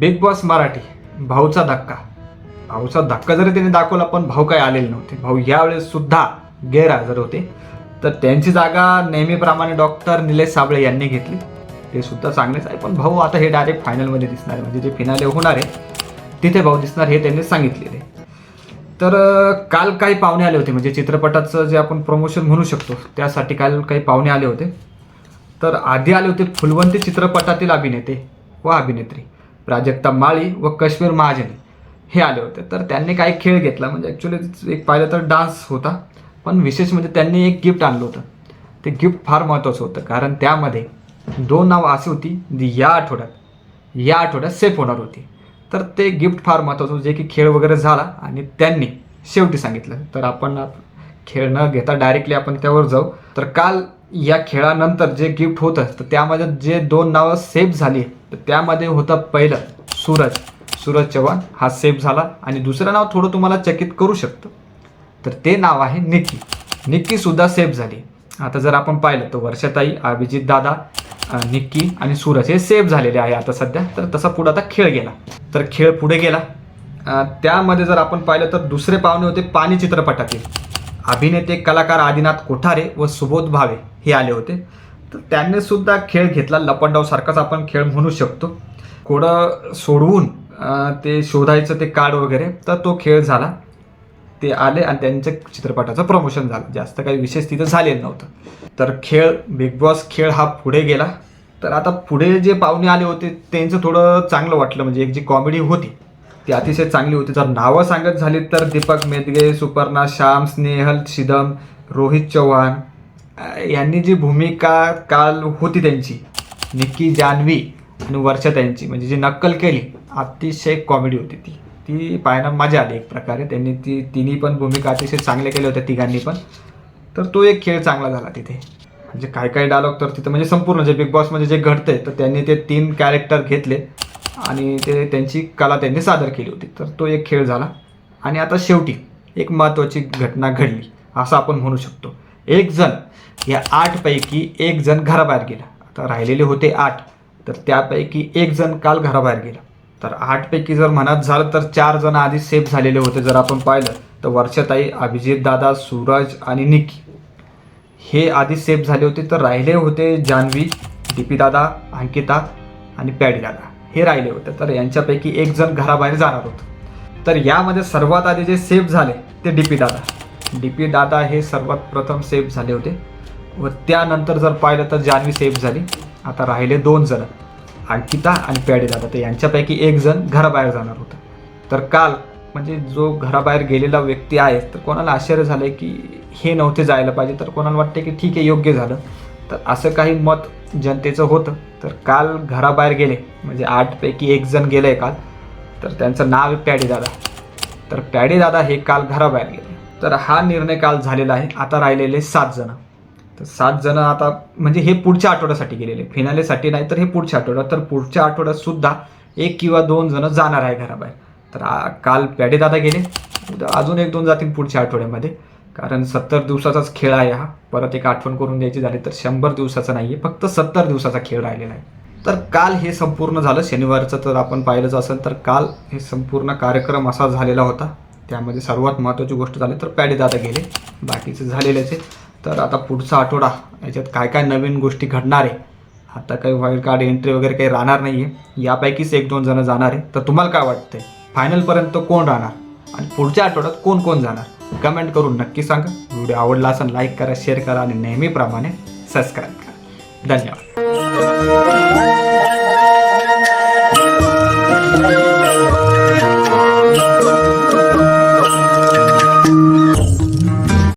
Big boss Marathi भाऊचा धक्का. भाऊचा धक्का जरी त्यांनी दाखवला पण भाऊ काही आलेले नव्हते. भाऊ यावेळेस सुद्धा गैरहजर होते. तर त्यांची जागा नेहमीप्रमाणे डॉक्टर निलेश साबळे यांनी घेतली. ते सुद्धा चांगलेच आहे पण भाऊ आता हे डायरेक्ट फायनलमध्ये दिसणार आहे. म्हणजे जे फिनाले होणार आहे तिथे भाऊ दिसणार हे त्यांनी सांगितलेले. तर काल काही पाहुणे आले होते. म्हणजे चित्रपटाचं जे आपण प्रमोशन म्हणू शकतो त्यासाठी काल काही पाहुणे आले होते. तर आधी आले होते फुलवंती चित्रपटातील अभिनेते व अभिनेत्री. प्राजक्ता माळी व कश्मीर महाजनी हे आले होते. तर त्यांनी काही खेळ घेतला. म्हणजे ॲक्च्युली एक पाहिलं तर डान्स होता. पण विशेष म्हणजे त्यांनी एक गिफ्ट आणलं होतं. ते गिफ्ट फार महत्त्वाचं होतं. कारण त्यामध्ये दोन नावं अशी होती जी या आठवड्यात या आठवड्यात सेफ होणार होती. तर ते गिफ्ट फार महत्त्वाचं जे की खेळ वगैरे झाला आणि त्यांनी शेवटी सांगितलं. तर आपण खेळ न घेता डायरेक्टली आपण त्यावर जाऊ. तर काल या खेळानंतर जे गिफ्ट होतं तर त्यामध्ये जे दोन नावं सेफ झाली तर त्यामध्ये होतं पहिलं सूरज. सूरज चव्हाण हा सेफ झाला आणि दुसरं नाव थोडं तुम्हाला चकित करू शकतं. तर ते नाव आहे निक्की. निक्कीसुद्धा सेफ झाली. आता जर आपण पाहिलं तर वर्षाताई अभिजित दादा निक्की आणि सूरज हे सेफ झालेले आहे आता सध्या. तर तसा पुढे आता खेळ गेला. तर खेळ पुढे गेला. त्यामध्ये जर आपण पाहिलं तर दुसरे पाहुणे होते पाणी चित्रपटातील. अभिनेते कलाकार आदिनाथ कोठारे व सुबोध भावे हे आले होते. तर त्यांनी सुद्धा खेळ घेतला. लपंडाव सारखाच आपण खेळ म्हणू शकतो. कोडं सोडवून ते शोधायचं ते कार्ड वगैरे तर तो खेळ झाला. ते आले आणि त्यांच्या चित्रपटाचं प्रमोशन झालं. जास्त काही विशेष तिथं झालेलं नव्हतं. तर खेळ बिग बॉस खेळ हा पुढे गेला. तर आता पुढे जे पाहुणे आले होते त्यांचं थोडं चांगलं वाटलं. म्हणजे एक जी कॉमेडी होती ती अतिशय चांगली होती. जर नावं सांगत झाली तर दीपक मेदगे सुपर्णा श्याम स्नेहल शिदम रोहित चव्हाण यांनी जी भूमिका काल होती त्यांची निक्की जान्हवी आणि वर्षा त्यांची म्हणजे जी नक्कल केली अतिशय कॉमेडी होती ती. ती पाहायला मजा आली एक प्रकारे. त्यांनी ती तिन्ही पण भूमिका अतिशय चांगल्या केल्या होत्या तिघांनी पण. तर तो एक खेळ चांगला झाला तिथे. म्हणजे काय काय डायलॉग तर तिथं म्हणजे संपूर्ण जे बिग बॉसमध्ये जे घडतंय तर त्यांनी ते तीन कॅरेक्टर घेतले आणि ते त्यांची कला त्यांनी सादर केली होती. तर तो एक खेळ झाला. आणि आता शेवटी एक महत्त्वाची घटना घडली असं आपण म्हणू शकतो. एक जण. या आठपैकी एक जण घराबाहेर गेला. आता राहिलेले होते आठ. तर त्यापैकी एक जण काल घराबाहेर गेला. तर आठपैकी जर म्हणत झालं तर चार जण आधी सेफ झालेले होते जर आपण पाहिलं. तर वर्षाताई अभिजित दादा सूरज आणि निकी. हे आधी सेफ झाले होते. तर राहिले होते जान्हवी दीपी दादा अंकिता आणि पॅडी दादा. हे राहिले होते. तर यांच्यापैकी एक जण घराबाहेर जाणार होतं. तर यामध्ये सर्वात आधी जे सेफ झाले ते डीपी दादा. डी पी दादा हे सर्वात प्रथम सेफ झाले होते. व त्यानंतर जर पाहिलं तर जान्हवी सेफ झाली. आता राहिले दोन जण. अंकिता आणि प्याडे दादा. तर यांच्यापैकी एक जण घराबाहेर जाणार होतं. तर काल म्हणजे जो घराबाहेर गेलेला व्यक्ती आहे तर कोणाला आश्चर्य झालं की हे नव्हते जायला पाहिजे. तर कोणाला वाटते की ठीक आहे योग्य झालं. तर असं काही मत जनतेचं होतं. तर काल घराबाहेर गेले. म्हणजे आठपैकी एक जण गेले काल. तर त्यांचं नाव आहे दादा. तर पॅडी दादा हे काल घराबाहेर गेले. तर हा निर्णय काल झालेला आहे. आता राहिलेले सात जण. तर सात जण आता म्हणजे हे पुढच्या आठवड्यासाठी गेलेले. फिनालेसाठी नाही तर हे पुढच्या आठवड्यात. तर पुढच्या आठवड्यात सुद्धा एक किंवा दोन जण जाणार आहे घराबाहेर. तर काल पॅडे दादा गेले. अजून एक दोन जातील पुढच्या आठवड्यामध्ये. कारण सत्तर दिवसाचाच खेळ आहे हा. परत एक आठवण करून द्यायची झाली तर शंभर दिवसाचा नाही आहे फक्त सत्तर दिवसाचा खेळ राहिलेला आहे. तर काल हे संपूर्ण झालं. शनिवारचं तर आपण पाहिलंच असेल. तर काल हे संपूर्ण कार्यक्रम असा झालेला होता. त्यामध्ये सर्वात महत्त्वाची गोष्ट झाली तर पॅडे दादा गेले. बाकीचे झालेलेच आहे तर आता पुढचा आठवडा याच्यात काय काय नवीन गोष्टी घडणार आहे? आता काही वाईल्ड कार्ड एंट्री वगैरे काही राहणार नाही आहे यापैकीच एक दोन जणं जाणार आहे तर तुम्हाला काय वाटतंय? फायनलपर्यंत कोण राहणार? आणि पुढच्या आठवड्यात कोण कोण जाणार? कमेंट करून नक्की सांगा. व्हिडिओ आवडला असेल लाईक करा शेअर करा आणि नेहमीप्रमाणे सबस्क्राईब करा. धन्यवाद.